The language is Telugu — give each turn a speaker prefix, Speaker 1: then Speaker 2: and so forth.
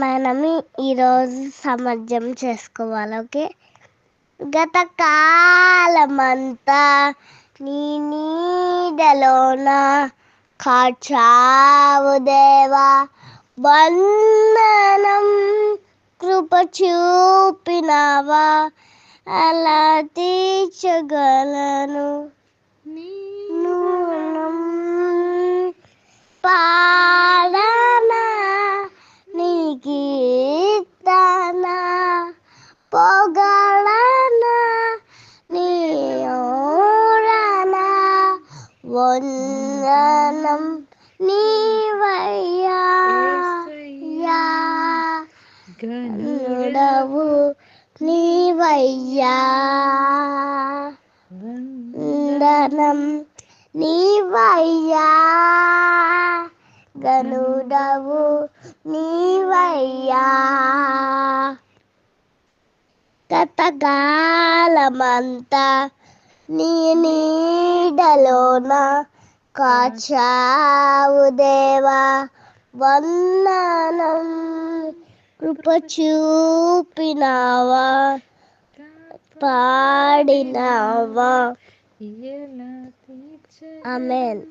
Speaker 1: మనం ఈరోజు సమర్థం చేసుకోవాలి ఓకే? గత కాలమంతా నీ నీడలోన కాచావు దేవా. బంధనం కృప చూపినావా. అలా తీర్చగలను. వందనం నీవయ్యా. యా నుడవు నీవయ్యా. వందనం నీవయ్యా. గనుడవు నీవయ్యా. గతకాలమంతా నీ నీడలోన కాచావు దేవా వందనం కృప చూపినావా పాడినావా. ఆమెన్.